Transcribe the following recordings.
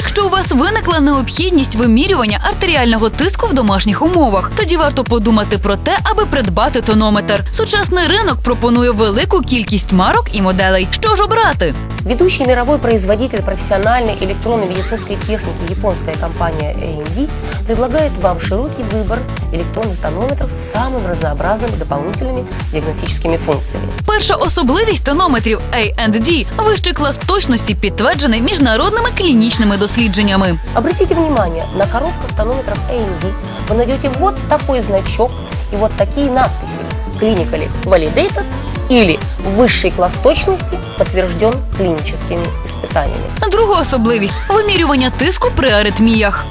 Якщо у вас виникла необхідність вимірювання артеріального тиску в домашніх умовах, тоді варто подумати про те, аби придбати тонометр. Сучасний ринок пропонує велику кількість марок і моделей. Що ж обрати? Ведущий мировой производитель профессиональной электронной медицинской техники японская компания AMD предлагает вам широкий выбор электронных тонометров с самыми разнообразными дополнительными диагностическими функциями. Перша особливість тонометрів A&D – вищий клас точності підтверджений міжнародними клінічними дослідженнями. Обратите внимание, на коробках тонометров AMD вы найдете вот такой значок и вот такие надписи. Clinically validated или высший класс точности подтвержден клиническими испытаниями. Друга особливість вимірювання тиску при аритміях.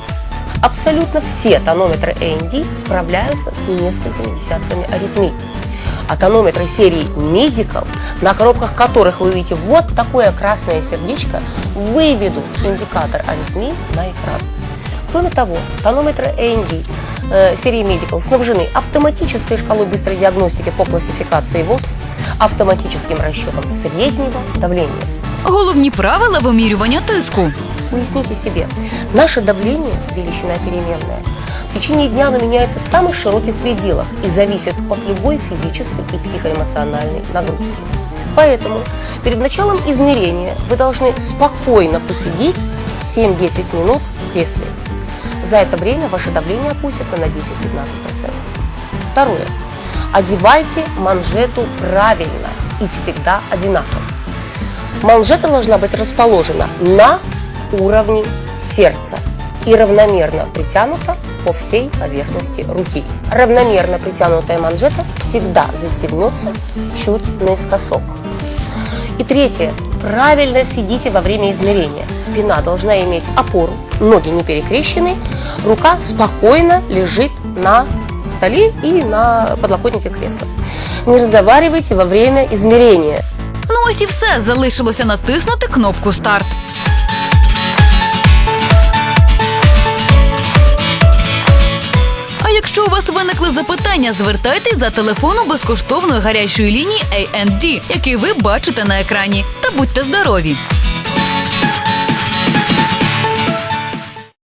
Абсолютно все тонометры AMD справляются с несколькими десятками аритмий. А тонометры серии Medical, на коробках которых вы увидите вот такое красное сердечко, выведут индикатор аритмии на экран. Кроме того, тонометры AMD э, серии Medical снабжены автоматической шкалой быстрой диагностики по классификации ВОЗ, автоматическим расчетом среднего давления. Головні правила вимірювання тиску. Уясните себе, наше давление, величина переменная, в течение дня оно меняется в самых широких пределах и зависит от любой физической и психоэмоциональной нагрузки. Поэтому перед началом измерения вы должны спокойно посидеть 7-10 минут в кресле. За это время ваше давление опустится на 10-15%. Второе. Одевайте манжету правильно и всегда одинаково. Манжета должна быть расположена на уровне сердца и равномерно притянута по всей поверхности руки. Равномерно притянутая манжета всегда застегнется чуть наискосок. И третье. Правильно сидите во время измерения. Спина должна иметь опору, ноги не перекрещены, рука спокойно лежит на столе или на подлокотнике кресла. Не разговаривайте во время измерения. Ну ось і все. Залишилося натиснути кнопку старт. якщо у вас виникли запитання, звертайтесь за телефону безкоштовної гарячої лінії A&D, який ви бачите на екрані. Та будьте здорові!